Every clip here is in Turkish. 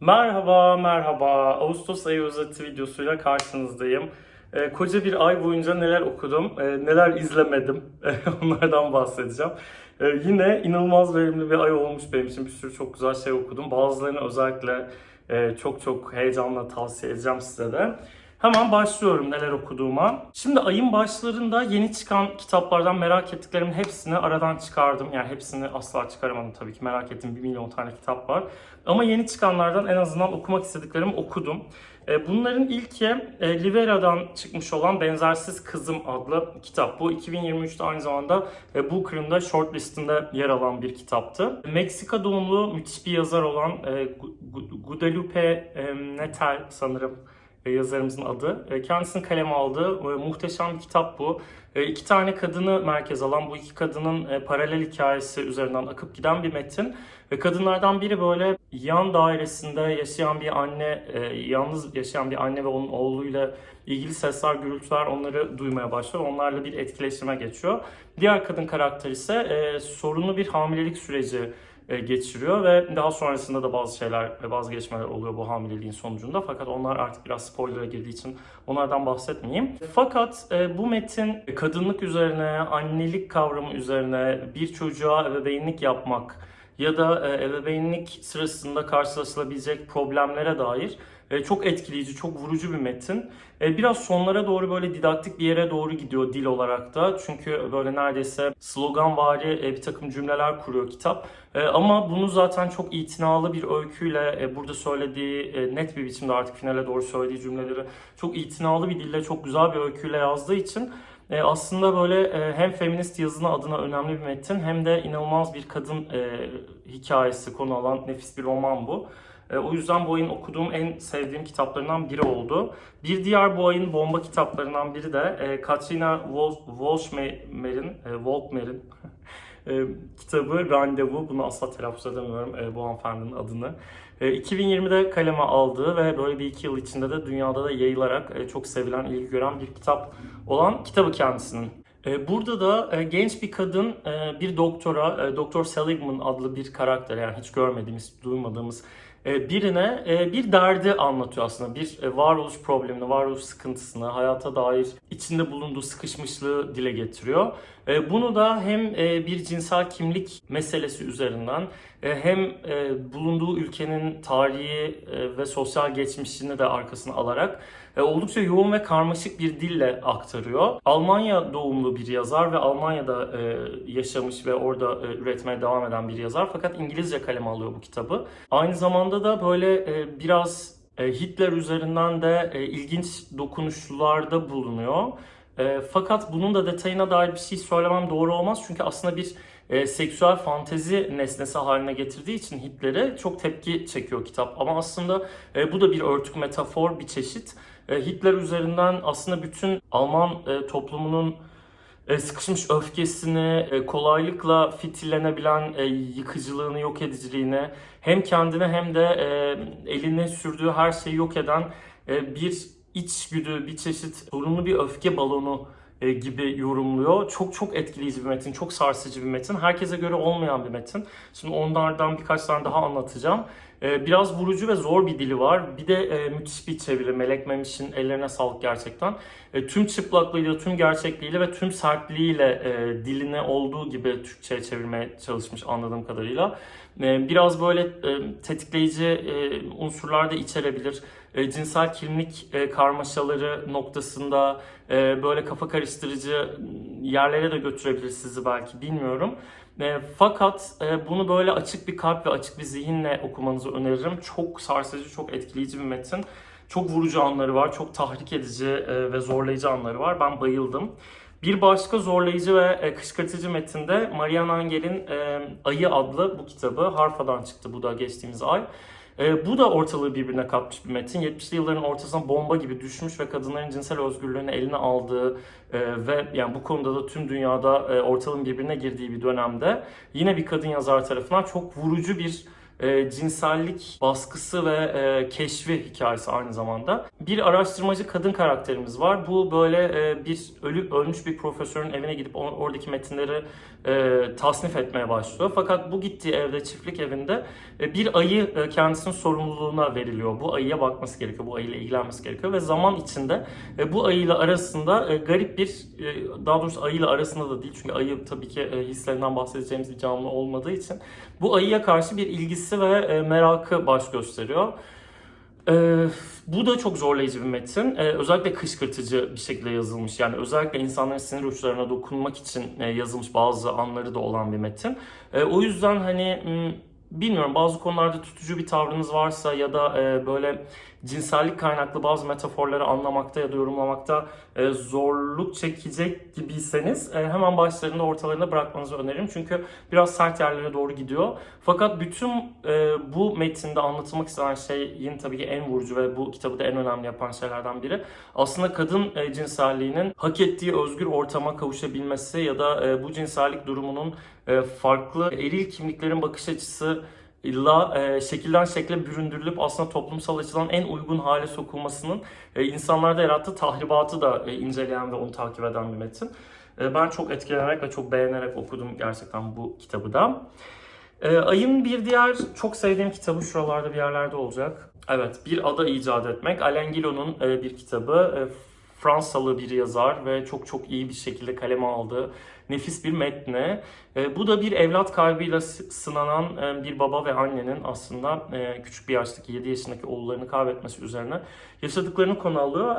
Merhaba, merhaba. Ağustos ayı özeti videosuyla karşınızdayım. Ee, koca bir ay boyunca neler okudum, e, neler izlemedim onlardan bahsedeceğim. Ee, yine inanılmaz verimli bir ay olmuş benim için. Bir sürü çok güzel şey okudum. Bazılarını özellikle e, çok çok heyecanla tavsiye edeceğim size de. Hemen başlıyorum neler okuduğuma. Şimdi ayın başlarında yeni çıkan kitaplardan merak ettiklerimin hepsini aradan çıkardım. Yani hepsini asla çıkaramadım tabii ki. Merak ettiğim bir milyon tane kitap var. Ama yeni çıkanlardan en azından okumak istediklerimi okudum. E, Bunların ilki e, Livera'dan çıkmış olan Benzersiz Kızım adlı kitap. Bu 2023'te aynı zamanda e, Booker'ın shortlistinde yer alan bir kitaptı. Meksika doğumlu müthiş bir yazar olan e, Gu- Gu- Guadalupe e, Nettel sanırım e, yazarımızın adı. E, Kendisinin kaleme aldığı e, muhteşem bir kitap bu. E, İki tane kadını merkez alan bu iki kadının e, paralel hikayesi üzerinden akıp giden bir metin. Ve kadınlardan biri böyle yan dairesinde yaşayan bir anne, e, yalnız yaşayan bir anne ve onun oğluyla ilgili sesler, gürültüler onları duymaya başlıyor. Onlarla bir etkileşime geçiyor. Diğer kadın karakter ise e, sorunlu bir hamilelik süreci e, geçiriyor ve daha sonrasında da bazı şeyler ve bazı gelişmeler oluyor bu hamileliğin sonucunda. Fakat onlar artık biraz spoiler'a girdiği için onlardan bahsetmeyeyim. Fakat e, bu metin kadınlık üzerine, annelik kavramı üzerine, bir çocuğa ebeveynlik yapmak ya da e, ebeveynlik sırasında karşılaşılabilecek problemlere dair e, çok etkileyici, çok vurucu bir metin. E, Biraz sonlara doğru böyle didaktik bir yere doğru gidiyor dil olarak da. Çünkü böyle neredeyse sloganvari e, bir takım cümleler kuruyor kitap. E, Ama bunu zaten çok itinalı bir öyküyle burada söylediği net bir biçimde artık finale doğru söylediği cümleleri çok itinalı bir dille çok güzel bir öyküyle yazdığı için aslında böyle hem feminist yazını adına önemli bir metin hem de inanılmaz bir kadın hikayesi konu alan nefis bir roman bu. E, o yüzden bu ayın okuduğum en sevdiğim kitaplarından biri oldu. Bir diğer bu ayın bomba kitaplarından biri de e, Katrina Wolfmer'in, e, Wolfmer'in e, kitabı Randevu. Bunu asla telaffuz edemiyorum e, bu hanımefendinin adını. E, 2020'de kaleme aldığı ve böyle bir iki yıl içinde de dünyada da yayılarak çok sevilen, ilgi gören bir kitap olan kitabı kendisinin. Burada da genç bir kadın bir doktora, Doktor Seligman adlı bir karakter yani hiç görmediğimiz, duymadığımız birine e, bir derdi anlatıyor aslında. Bir e, varoluş problemini, varoluş sıkıntısını, hayata dair içinde bulunduğu sıkışmışlığı dile getiriyor. E, Bunu da hem e, bir cinsel kimlik meselesi üzerinden e, hem bulunduğu ülkenin tarihi ve sosyal geçmişini de arkasına alarak oldukça yoğun ve karmaşık bir dille aktarıyor. Almanya doğumlu bir yazar ve Almanya'da yaşamış ve orada üretmeye devam eden bir yazar. Fakat İngilizce kaleme alıyor bu kitabı. Aynı zamanda da böyle biraz Hitler üzerinden de ilginç dokunuşlarda bulunuyor. E, fakat bunun da detayına dair bir şey söylemem doğru olmaz. Çünkü aslında bir e, seksüel fantezi nesnesi haline getirdiği için Hitler'e çok tepki çekiyor kitap. Ama aslında e, bu da bir örtük metafor, bir çeşit. E, Hitler üzerinden aslında bütün Alman e, toplumunun e, sıkışmış öfkesini, e, kolaylıkla fitillenebilen e, yıkıcılığını, yok ediciliğini hem kendine hem de eline sürdüğü her şeyi yok eden bir içgüdü, bir çeşit sorunlu bir öfke balonu e, gibi yorumluyor. Çok çok etkileyici bir metin, çok sarsıcı bir metin. Herkese göre olmayan bir metin. Şimdi onlardan birkaç tane daha anlatacağım. E, Biraz vurucu ve zor bir dili var. Bir de e, müthiş bir çeviri. Melek Memiş'in ellerine sağlık gerçekten. Tüm çıplaklığıyla, tüm gerçekliğiyle ve tüm sertliğiyle diline olduğu gibi Türkçe'ye çevirmeye çalışmış anladığım kadarıyla. Biraz böyle tetikleyici unsurlar da içerebilir. E, Cinsel kimlik e, karmaşaları noktasında e, böyle kafa karıştırıcı yerlere de götürebilir sizi belki bilmiyorum. E, fakat e, bunu böyle açık bir kalp ve açık bir zihinle okumanızı öneririm. Çok sarsıcı, çok etkileyici bir metin. Çok vurucu anları var, çok tahrik edici e, ve zorlayıcı anları var. Ben bayıldım. Bir başka zorlayıcı ve e, kışkırtıcı metinde Marian Engel'in e, Ayı adlı bu kitabı. Harfa'dan çıktı bu da geçtiğimiz ay. E, bu da ortalığı birbirine katmış bir metin. 70'li yılların ortasına bomba gibi düşmüş ve kadınların cinsel özgürlüğünü eline aldığı e, ve yani bu konuda da tüm dünyada e, ortalığın birbirine girdiği bir dönemde yine bir kadın yazar tarafından çok vurucu bir e, cinsellik baskısı ve e, keşfi hikayesi aynı zamanda. Bir araştırmacı kadın karakterimiz var. Bu böyle e, bir ölü ölmüş bir profesörün evine gidip oradaki metinleri e, tasnif etmeye başlıyor. Fakat bu gittiği evde, çiftlik evinde e, bir ayı e, kendisinin sorumluluğuna veriliyor. Bu ayıya bakması gerekiyor, bu ayıyla ilgilenmesi gerekiyor ve zaman içinde e, bu ayıyla arasında e, garip bir, e, daha doğrusu ayıyla arasında da değil çünkü ayı tabii ki e, hislerinden bahsedeceğimiz bir canlı olmadığı için bu ayıya karşı bir ilgisi ve e, merakı baş gösteriyor. Ee, bu da çok zorlayıcı bir metin. Ee, özellikle kışkırtıcı bir şekilde yazılmış. Yani özellikle insanların sinir uçlarına dokunmak için e, yazılmış bazı anları da olan bir metin. Ee, o yüzden hani m, bilmiyorum bazı konularda tutucu bir tavrınız varsa ya da e, böyle cinsellik kaynaklı bazı metaforları anlamakta ya da yorumlamakta e, zorluk çekecek gibiyseniz e, hemen başlarında ortalarında bırakmanızı öneririm. Çünkü biraz sert yerlere doğru gidiyor. Fakat bütün e, bu metinde anlatılmak istenen şey yine tabii ki en vurucu ve bu kitabı da en önemli yapan şeylerden biri. Aslında kadın e, cinselliğinin hak ettiği özgür ortama kavuşabilmesi ya da e, bu cinsellik durumunun farklı eril kimliklerin bakış açısı illa e, şekilden şekle büründürülüp aslında toplumsal açıdan en uygun hale sokulmasının e, insanlarda yarattığı tahribatı da e, inceleyen ve onu takip eden bir metin. E, ben çok etkilenerek ve çok beğenerek okudum gerçekten bu kitabı da. E, Ay'ın bir diğer çok sevdiğim kitabı şuralarda bir yerlerde olacak. Evet, Bir Ada İcat Etmek. Alain Guillau'nun e, bir kitabı. E, Fransalı bir yazar ve çok çok iyi bir şekilde kaleme aldığı nefis bir metni. E, bu da bir evlat kaybıyla sınanan e, bir baba ve annenin aslında e, küçük bir yaştaki 7 yaşındaki oğullarını kaybetmesi üzerine yaşadıklarını konu alıyor.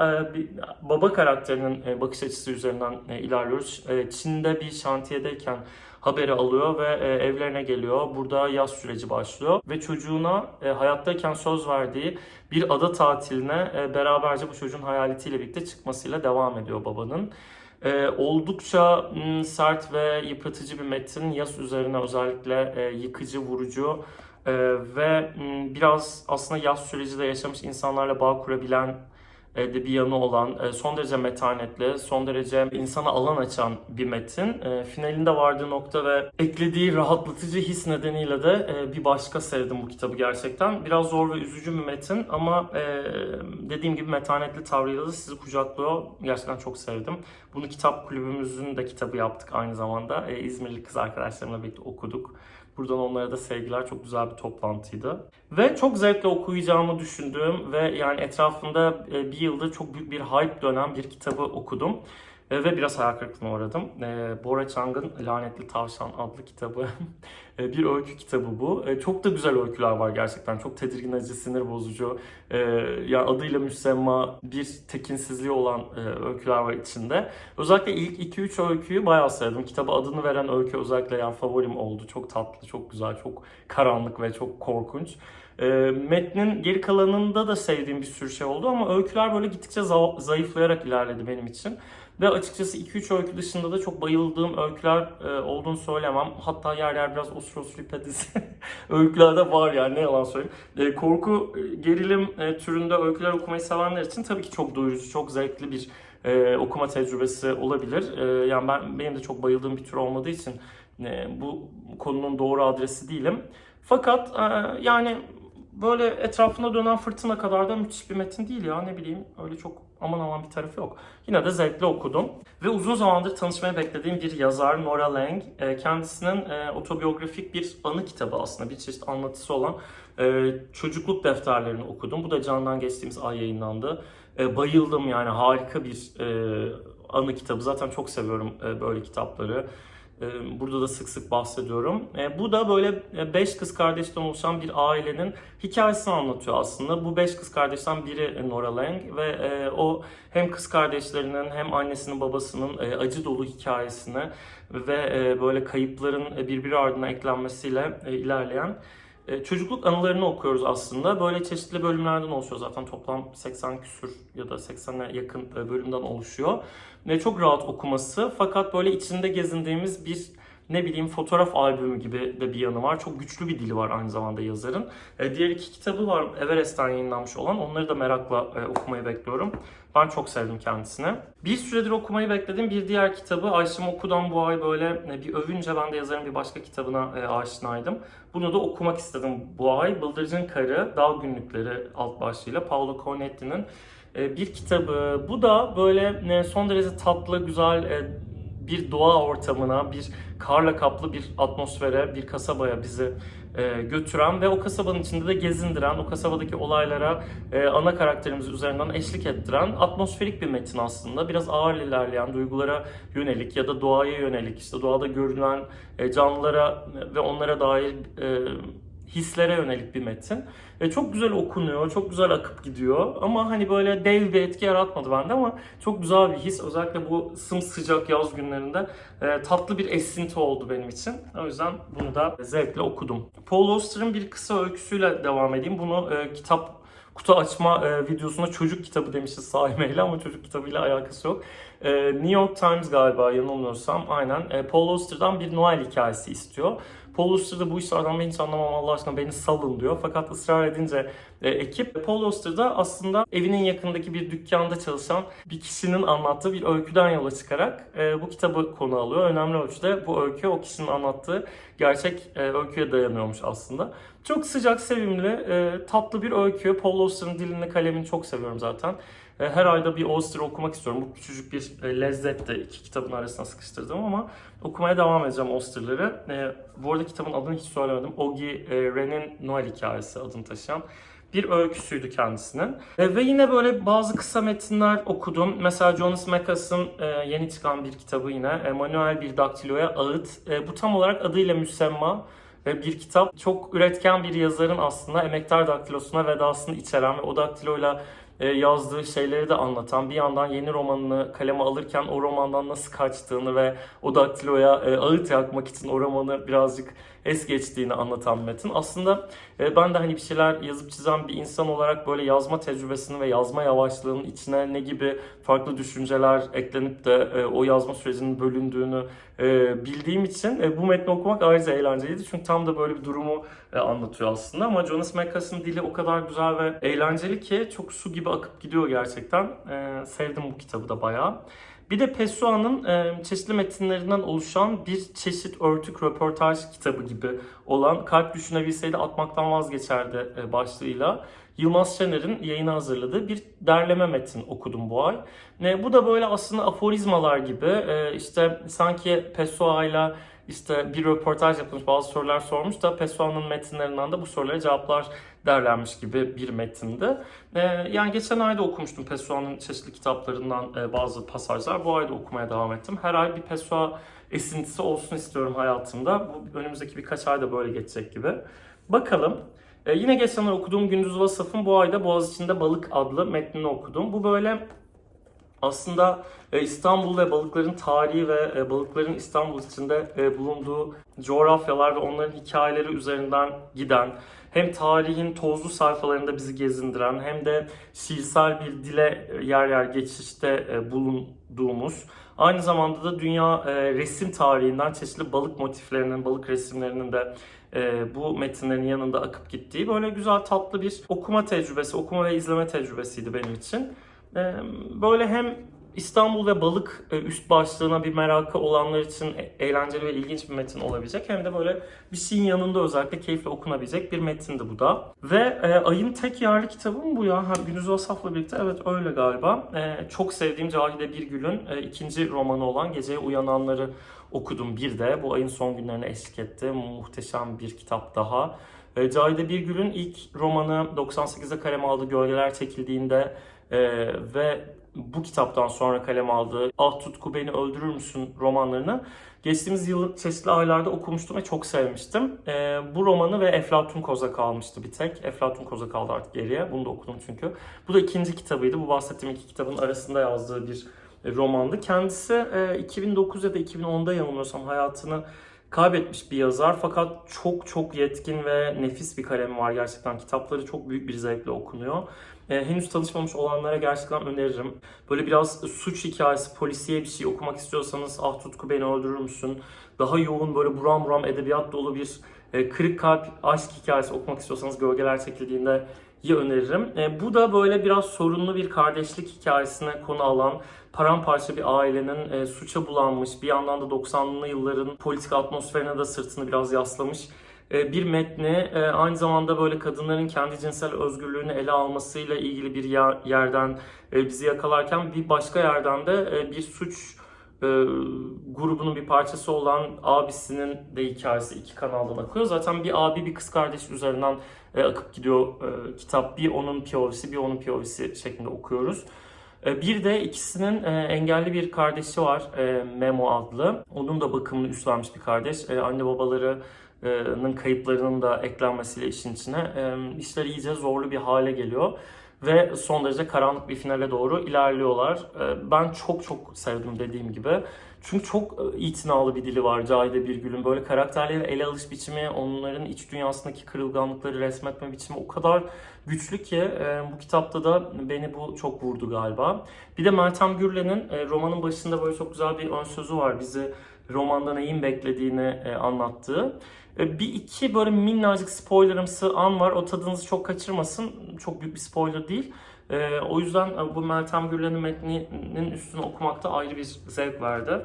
Baba karakterinin bakış açısı üzerinden ilerliyoruz. Çin'de bir şantiyedeyken haberi alıyor ve e, evlerine geliyor. Burada yaz süreci başlıyor ve çocuğuna e, hayattayken söz verdiği bir ada tatiline e, beraberce bu çocuğun hayaletiyle birlikte çıkmasıyla devam ediyor babanın. E, oldukça mm, sert ve yıpratıcı bir metin. Yas üzerine özellikle e, yıkıcı, vurucu e, ve mm, biraz aslında yaz süreci de yaşamış insanlarla bağ kurabilen de bir yanı olan, e, son derece metanetli, son derece insana alan açan bir metin. E, Finalinde vardığı nokta ve eklediği rahatlatıcı his nedeniyle de e, bir başka sevdim bu kitabı gerçekten. Biraz zor ve üzücü bir metin ama e, dediğim gibi metanetli tavrıyla da sizi kucaklıyor. Gerçekten çok sevdim. Bunu kitap kulübümüzün de kitabı yaptık aynı zamanda. E, İzmirli kız arkadaşlarımla birlikte okuduk. Buradan onlara da sevgiler. Çok güzel bir toplantıydı. Ve çok zevkle okuyacağımı düşündüğüm ve yani etrafında e, bir yıldır çok büyük bir hype dönen bir kitabı okudum. E, Ve biraz hayal kırıklığına uğradım. E, Bora Chang'ın Lanetli Tavşan adlı kitabı. E, bir öykü kitabı bu. E, Çok da güzel öyküler var gerçekten. Çok tedirgin edici, sinir bozucu. E, Yani adıyla müsemma bir tekinsizliği olan e, öyküler var içinde. Özellikle ilk 2-3 öyküyü bayağı sevdim. Kitaba adını veren öykü özellikle yani favorim oldu. Çok tatlı, çok güzel, çok karanlık ve çok korkunç. E, metnin geri kalanında da sevdiğim bir sürü şey oldu ama öyküler böyle gittikçe za- zayıflayarak ilerledi benim için. Ve açıkçası 2-3 öykü dışında da çok bayıldığım öyküler e, olduğunu söylemem. Hatta yer yer biraz Ostrosripedisi öykülerde var yani ne yalan söyleyeyim. E, korku, e, gerilim e, türünde öyküler okumayı sevenler için tabii ki çok doyurucu, çok zevkli bir e, okuma tecrübesi olabilir. E, yani ben benim de çok bayıldığım bir tür olmadığı için e, bu konunun doğru adresi değilim. Fakat e, yani böyle etrafında dönen fırtına kadar da müthiş bir metin değil ya ne bileyim öyle çok aman aman bir tarafı yok. Yine de zevkle okudum. Ve uzun zamandır tanışmayı beklediğim bir yazar Nora Lang. E, Kendisinin e, otobiyografik bir anı kitabı aslında bir çeşit anlatısı olan e, çocukluk defterlerini okudum. Bu da Candan geçtiğimiz ay yayınlandı. E, Bayıldım yani harika bir anı kitabı. Zaten çok seviyorum böyle kitapları. E, Burada da sık sık bahsediyorum. E, Bu da böyle 5 kız kardeşten oluşan bir ailenin hikayesini anlatıyor aslında. Bu 5 kız kardeşten biri Nora Lang ve e, o hem kız kardeşlerinin hem annesinin babasının e, acı dolu hikayesini ve e, böyle kayıpların e, birbiri ardına eklenmesiyle e, ilerleyen e, çocukluk anılarını okuyoruz aslında. Böyle çeşitli bölümlerden oluşuyor zaten toplam 80 küsür ya da 80'e yakın e, bölümden oluşuyor. Ve çok rahat okuması fakat böyle içinde gezindiğimiz bir ne bileyim fotoğraf albümü gibi de bir yanı var. Çok güçlü bir dili var aynı zamanda yazarın. E, diğer iki kitabı var Everest'ten yayınlanmış olan. Onları da merakla e, okumayı bekliyorum. Ben çok sevdim kendisini. Bir süredir okumayı beklediğim bir diğer kitabı Ayşem Oku'dan bu ay böyle e, bir övünce ben de yazarın bir başka kitabına e, aşinaydım. Bunu da okumak istedim bu ay. Bıldırcın Karı, Dağ Günlükleri alt başlığıyla Paolo Cornetti'nin e, bir kitabı. Bu da böyle e, son derece tatlı, güzel bir doğa ortamına, bir karla kaplı bir atmosfere, bir kasabaya bizi e, götüren ve o kasabanın içinde de gezindiren, o kasabadaki olaylara e, ana karakterimiz üzerinden eşlik ettiren atmosferik bir metin aslında. Biraz ağır ilerleyen duygulara yönelik ya da doğaya yönelik, işte doğada görülen e, canlılara ve onlara dair e, hislere yönelik bir metin. E, çok güzel okunuyor, çok güzel akıp gidiyor ama hani böyle dev bir etki yaratmadı bende ama çok güzel bir his. Özellikle bu sımsıcak yaz günlerinde e, tatlı bir esinti oldu benim için. O yüzden bunu da zevkle okudum. Paul Auster'ın bir kısa öyküsüyle devam edeyim. Bunu e, kitap kutu açma e, videosunda çocuk kitabı demişiz sahimeyle ama çocuk kitabıyla alakası yok. E, New York Times galiba yanılmıyorsam aynen e, Paul Auster'dan bir Noel hikayesi istiyor. Paul Auster da bu işlerden ben hiç anlamam Allah aşkına beni salın diyor. Fakat ısrar edince e, ekip Paul Auster da aslında evinin yakındaki bir dükkanda çalışan bir kişinin anlattığı bir öyküden yola çıkarak e, bu kitabı konu alıyor. Önemli ölçüde bu öykü o kişinin anlattığı gerçek e, öyküye dayanıyormuş aslında. Çok sıcak, sevimli, e, tatlı bir öykü. Paul Auster'ın dilini, kalemini çok seviyorum zaten. E, Her ayda bir Auster okumak istiyorum. Bu küçücük bir e, lezzet de iki kitabın arasına sıkıştırdım ama okumaya devam edeceğim Auster'ları. E, Bu arada kitabın adını hiç söylemedim. Ogi Ren'in Noel Hikayesi adını taşıyan bir öyküsüydü kendisinin. Ve yine böyle bazı kısa metinler okudum. Mesela Jonas Mekas'ın yeni çıkan bir kitabı yine. Manuel bir daktiloya ağıt. Bu tam olarak adıyla müsemma bir kitap. Çok üretken bir yazarın aslında emektar daktilosuna vedasını içeren ve o daktiloyla yazdığı şeyleri de anlatan, bir yandan yeni romanını kaleme alırken o romandan nasıl kaçtığını ve o daktiloya e, ağıt yakmak için o romanı birazcık es geçtiğini anlatan metin. Aslında e, ben de hani bir şeyler yazıp çizen bir insan olarak böyle yazma tecrübesini ve yazma yavaşlığının içine ne gibi farklı düşünceler eklenip de e, o yazma sürecinin bölündüğünü e, bildiğim için e, bu metni okumak ayrıca eğlenceliydi. Çünkü tam da böyle bir durumu e, anlatıyor aslında. Ama Jonas Mekas'ın dili o kadar güzel ve eğlenceli ki çok su gibi akıp gidiyor gerçekten. E, sevdim bu kitabı da bayağı. Bir de Pessoa'nın e, çeşitli metinlerinden oluşan bir çeşit örtük röportaj kitabı gibi olan Kalp Düşünebilseydi Atmaktan Vazgeçerdi e, başlığıyla Yılmaz Şener'in yayına hazırladığı bir derleme metin okudum bu ay. E, bu da böyle aslında aforizmalar gibi e, işte sanki Pessoa'yla işte bir röportaj yapılmış, bazı sorular sormuş da Pessoa'nın metinlerinden de bu sorulara cevaplar derlenmiş gibi bir metindi. Ee, yani geçen ayda okumuştum Pessoa'nın çeşitli kitaplarından e, bazı pasajlar. Bu ayda okumaya devam ettim. Her ay bir Pessoa esintisi olsun istiyorum hayatımda. Bu önümüzdeki birkaç ayda böyle geçecek gibi. Bakalım. Ee, yine geçen ay okuduğum Gündüz Vasıf'ın bu ayda Boğaziçi'nde Balık adlı metnini okudum. Bu böyle aslında e, İstanbul ve balıkların tarihi ve e, balıkların İstanbul içinde e, bulunduğu coğrafyalar ve onların hikayeleri üzerinden giden hem tarihin tozlu sayfalarında bizi gezindiren hem de şiirsel bir dile yer yer geçişte bulunduğumuz aynı zamanda da dünya resim tarihinden çeşitli balık motiflerinin, balık resimlerinin de bu metinlerin yanında akıp gittiği böyle güzel tatlı bir okuma tecrübesi, okuma ve izleme tecrübesiydi benim için. Böyle hem İstanbul ve balık üst başlığına bir merakı olanlar için e, eğlenceli ve ilginç bir metin olabilecek. Hem de böyle bir şeyin yanında özellikle keyifle okunabilecek bir metindi bu da. Ve e, ayın tek yerli kitabı mı bu ya? Ha, Gündüz Asaf'la birlikte evet öyle galiba. E, çok sevdiğim Cahide Birgül'ün e, ikinci romanı olan Geceye Uyananları okudum bir de. Bu ayın son günlerine eşlik etti. Muhteşem bir kitap daha. E, Cahide Birgül'ün ilk romanı 98'de kaleme aldığı Gölgeler Çekildiğinde ee, ve bu kitaptan sonra kalem aldığı Ah Tutku Beni Öldürür Müsün romanlarını geçtiğimiz yıl çeşitli aylarda okumuştum ve çok sevmiştim. Ee, bu romanı ve Eflatun Koza kalmıştı bir tek. Eflatun Koza kaldı artık geriye. Bunu da okudum çünkü. Bu da ikinci kitabıydı. Bu bahsettiğim iki kitabın arasında yazdığı bir romandı. Kendisi e, 2009 ya da 2010'da yanılmıyorsam hayatını kaybetmiş bir yazar fakat çok çok yetkin ve nefis bir kalemi var gerçekten. Kitapları çok büyük bir zevkle okunuyor. E, henüz tanışmamış olanlara gerçekten öneririm. Böyle biraz suç hikayesi, polisiye bir şey okumak istiyorsanız Ah Tutku Beni Öldürür Müsün? Daha yoğun böyle buram buram edebiyat dolu bir e, kırık kalp aşk hikayesi okumak istiyorsanız Gölgeler Çekildiğinde iyi öneririm. E, bu da böyle biraz sorunlu bir kardeşlik hikayesine konu alan paramparça bir ailenin e, suça bulanmış, bir yandan da 90'lı yılların politik atmosferine de sırtını biraz yaslamış bir metni e, aynı zamanda böyle kadınların kendi cinsel özgürlüğünü ele almasıyla ilgili bir yer, yerden e, bizi yakalarken bir başka yerden de e, bir suç e, grubunun bir parçası olan abisinin de hikayesi iki kanaldan akıyor. Zaten bir abi bir kız kardeş üzerinden e, akıp gidiyor e, kitap. Bir onun POV'si bir onun POV'si şeklinde okuyoruz. E, Bir de ikisinin e, engelli bir kardeşi var e, Memo adlı. Onun da bakımını üstlenmiş bir kardeş. E, Anne babalarının kayıplarının da eklenmesiyle işin içine işler iyice zorlu bir hale geliyor. Ve son derece karanlık bir finale doğru ilerliyorlar. Ben çok çok sevdim dediğim gibi. Çünkü çok itinalı bir dili var Cahide Birgül'ün. Böyle karakterleri ele alış biçimi, onların iç dünyasındaki kırılganlıkları resmetme biçimi o kadar güçlü ki bu kitapta da beni bu çok vurdu galiba. Bir de Meltem Gürlen'in romanın başında böyle çok güzel bir ön sözü var. Bizi romanda neyin beklediğini e, anlattığı. E, Bir iki böyle minnacık spoilerımsı an var. O tadınızı çok kaçırmasın. Çok büyük bir spoiler değil. E, o yüzden e, bu Meltem Gürlen'in metninin üstünü okumakta ayrı bir zevk verdi.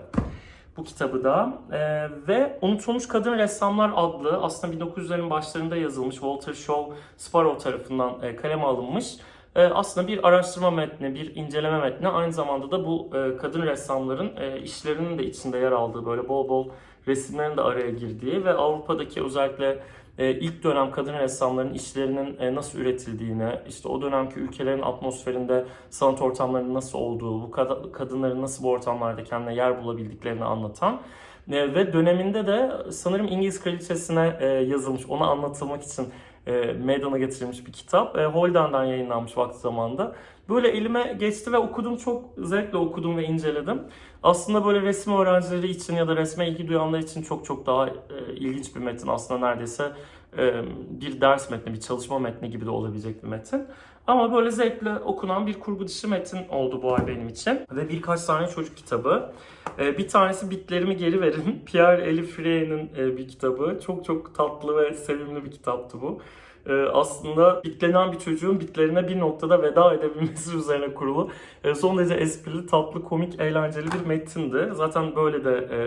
Bu kitabı da. E, ve Unutulmuş Kadın Ressamlar adlı aslında 1900'lerin başlarında yazılmış Walter Shaw Sparrow tarafından e, kaleme alınmış. E, aslında bir araştırma metni, bir inceleme metni. Aynı zamanda da bu e, kadın ressamların e, işlerinin de içinde yer aldığı böyle bol bol resimlerin de araya girdiği ve Avrupa'daki özellikle ilk dönem kadın ressamların işlerinin nasıl üretildiğini, işte o dönemki ülkelerin atmosferinde sanat ortamlarının nasıl olduğu, bu kad- kadınların nasıl bu ortamlarda kendine yer bulabildiklerini anlatan ve döneminde de sanırım İngiliz kraliçesine yazılmış, ona anlatılmak için e, meydana getirilmiş bir kitap. E, Holden'den yayınlanmış vakti zamanında. Böyle elime geçti ve okudum çok zevkle okudum ve inceledim. Aslında böyle resim öğrencileri için ya da resme ilgi duyanlar için çok çok daha e, ilginç bir metin. Aslında neredeyse e, bir ders metni, bir çalışma metni gibi de olabilecek bir metin. Ama böyle zevkle okunan bir kurgu dışı metin oldu bu ay benim için. Ve birkaç tane çocuk kitabı. E, bir tanesi Bitlerimi Geri Verin. Pierre Eli Frey'nin e, bir kitabı. Çok çok tatlı ve sevimli bir kitaptı bu. E, aslında bitlenen bir çocuğun bitlerine bir noktada veda edebilmesi üzerine kurulu. E, son derece esprili, tatlı, komik, eğlenceli bir metindi. Zaten böyle de e,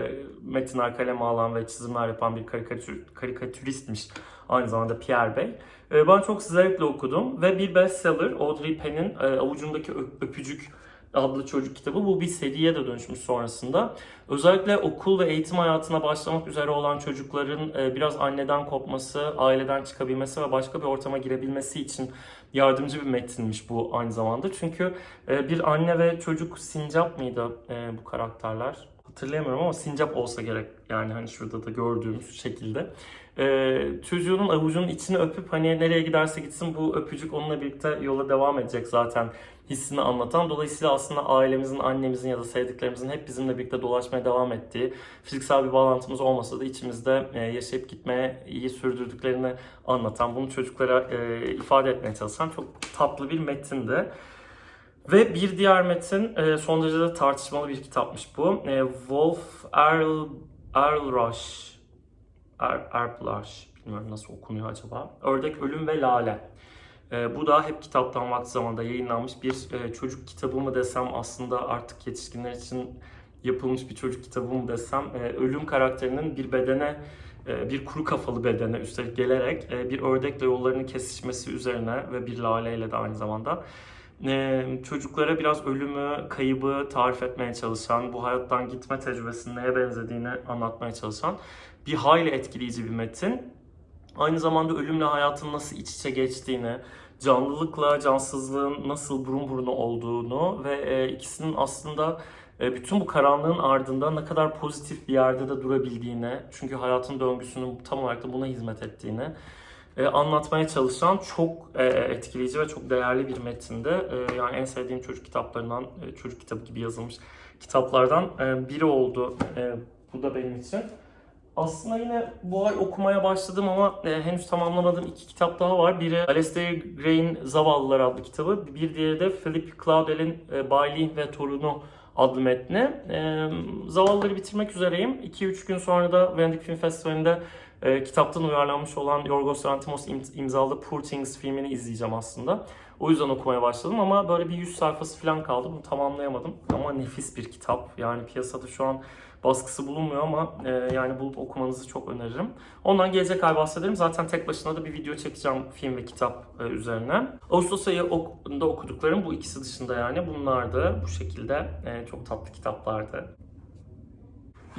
metinler kaleme alan ve çizimler yapan bir karikatür, karikatüristmiş aynı zamanda Pierre Bey. E, ben çok zevkle okudum ve bir bestseller Audrey Pen'in e, Avucundaki Öpücük adlı çocuk kitabı. Bu bir seriye de dönüşmüş sonrasında. Özellikle okul ve eğitim hayatına başlamak üzere olan çocukların e, biraz anneden kopması, aileden çıkabilmesi ve başka bir ortama girebilmesi için yardımcı bir metinmiş bu aynı zamanda. Çünkü e, bir anne ve çocuk sincap mıydı bu karakterler? Hatırlayamıyorum ama sincap olsa gerek. Yani hani şurada da gördüğümüz şekilde. Ee, çocuğunun avucunun içini öpüp hani nereye giderse gitsin bu öpücük onunla birlikte yola devam edecek zaten hissini anlatan. Dolayısıyla aslında ailemizin, annemizin ya da sevdiklerimizin hep bizimle birlikte dolaşmaya devam ettiği, fiziksel bir bağlantımız olmasa da içimizde e, yaşayıp gitmeye iyi sürdürdüklerini anlatan, bunu çocuklara e, ifade etmeye çalışan çok tatlı bir metindi. Ve bir diğer metin e, son derece de tartışmalı bir kitapmış bu. E, Wolf Erl, Erlrush, er, bilmiyorum nasıl okunuyor acaba. Ördek, Ölüm ve Lale. E, bu da hep kitaptan vakti zamanda yayınlanmış bir e, çocuk kitabı mı desem aslında artık yetişkinler için yapılmış bir çocuk kitabı mı desem e, ölüm karakterinin bir bedene e, bir kuru kafalı bedene üstelik gelerek e, bir ördekle yollarını kesişmesi üzerine ve bir laleyle de aynı zamanda e, çocuklara biraz ölümü, kaybı tarif etmeye çalışan, bu hayattan gitme tecrübesinin neye benzediğini anlatmaya çalışan bir hayli etkileyici bir metin. Aynı zamanda ölümle hayatın nasıl iç içe geçtiğini, canlılıkla cansızlığın nasıl burun buruna olduğunu ve e, ikisinin aslında e, bütün bu karanlığın ardında ne kadar pozitif bir yerde de durabildiğini, çünkü hayatın döngüsünün tam olarak da buna hizmet ettiğini e, anlatmaya çalışan çok e, etkileyici ve çok değerli bir metinde. E, yani en sevdiğim çocuk kitaplarından, e, çocuk kitabı gibi yazılmış kitaplardan e, biri oldu. E, bu da benim için. Aslında yine bu ay okumaya başladım ama e, henüz tamamlamadığım iki kitap daha var. Biri Aleister Gray'in Zavallılar adlı kitabı. Bir diğeri de Philip Claudel'in e, Bailey ve Torunu adlı metni. E, Zavallıları bitirmek üzereyim. 2-3 gün sonra da Venedik Film Festivali'nde e, kitaptan uyarlanmış olan Yorgos Lanthimos im- imzalı Poor Things filmini izleyeceğim aslında. O yüzden okumaya başladım ama böyle bir 100 sayfası falan kaldı. Bunu tamamlayamadım. Ama nefis bir kitap. Yani piyasada şu an baskısı bulunmuyor ama e, yani bulup okumanızı çok öneririm. Ondan gelecek ay bahsederim. Zaten tek başına da bir video çekeceğim film ve kitap e, üzerine. Ağustos ayında okuduklarım bu ikisi dışında yani bunlardı. Bu şekilde e, çok tatlı kitaplardı.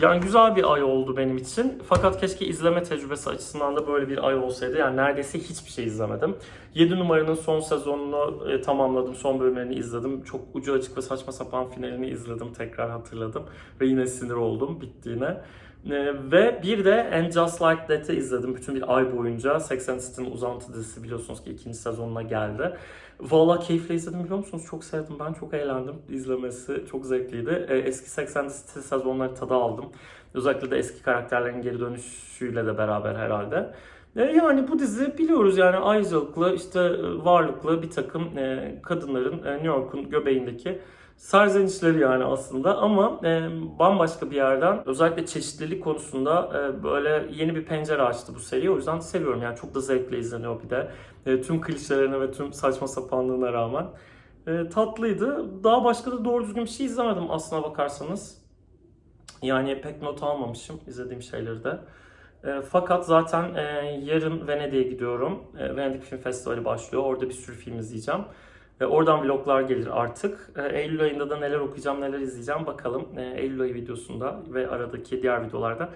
Yani güzel bir ay oldu benim için. Fakat keşke izleme tecrübesi açısından da böyle bir ay olsaydı. Yani neredeyse hiçbir şey izlemedim. 7 numaranın son sezonunu e, tamamladım. Son bölümlerini izledim. Çok ucu açık ve saçma sapan finalini izledim. Tekrar hatırladım. Ve yine sinir oldum bittiğine. E, ve bir de And Just Like That'i izledim bütün bir ay boyunca. 80 City'nin uzantı dizisi biliyorsunuz ki ikinci sezonuna geldi. Valla keyifle izledim biliyor musunuz? Çok sevdim. Ben çok eğlendim. İzlemesi çok zevkliydi. E, eski 80 City sezonları tadı aldım. Özellikle de eski karakterlerin geri dönüşüyle de beraber herhalde. E, yani bu dizi biliyoruz yani ayrıcalıklı işte e, varlıklı bir takım e, kadınların e, New York'un göbeğindeki serzenişleri yani aslında ama e, bambaşka bir yerden özellikle çeşitlilik konusunda e, böyle yeni bir pencere açtı bu seri. O yüzden seviyorum yani çok da zevkle izleniyor bir de. E, tüm klişelerine ve tüm saçma sapanlığına rağmen. E, tatlıydı. Daha başka da doğru düzgün bir şey izlemedim aslına bakarsanız. Yani pek not almamışım izlediğim şeyleri de. E, fakat zaten e, yarın Venedik'e gidiyorum. E, Venedik Film Festivali başlıyor. Orada bir sürü film izleyeceğim. E, oradan vloglar gelir artık. E, Eylül ayında da neler okuyacağım, neler izleyeceğim bakalım. E, Eylül ayı videosunda ve aradaki diğer videolarda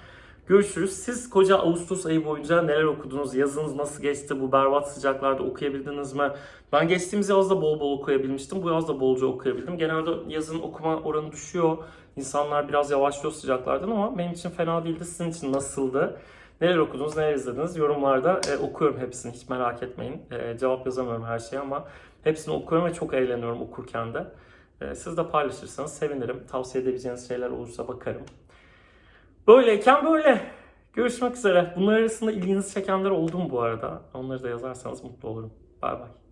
görüşürüz. Siz koca Ağustos ayı boyunca neler okudunuz? Yazınız nasıl geçti? Bu berbat sıcaklarda okuyabildiniz mi? Ben geçtiğimiz yazda bol bol okuyabilmiştim. Bu yaz da bolca okuyabildim. Genelde yazın okuma oranı düşüyor. İnsanlar biraz yavaşlıyor sıcaklardan ama benim için fena değildi. Sizin için nasıldı? Neler okudunuz, neler izlediniz? Yorumlarda e, okuyorum hepsini hiç merak etmeyin. E, cevap yazamıyorum her şeye ama hepsini okuyorum ve çok eğleniyorum okurken de. E, siz de paylaşırsanız sevinirim. Tavsiye edebileceğiniz şeyler olursa bakarım. Böyleyken böyle. Görüşmek üzere. Bunlar arasında ilginizi çekenler oldu mu bu arada? Onları da yazarsanız mutlu olurum. Bay bay.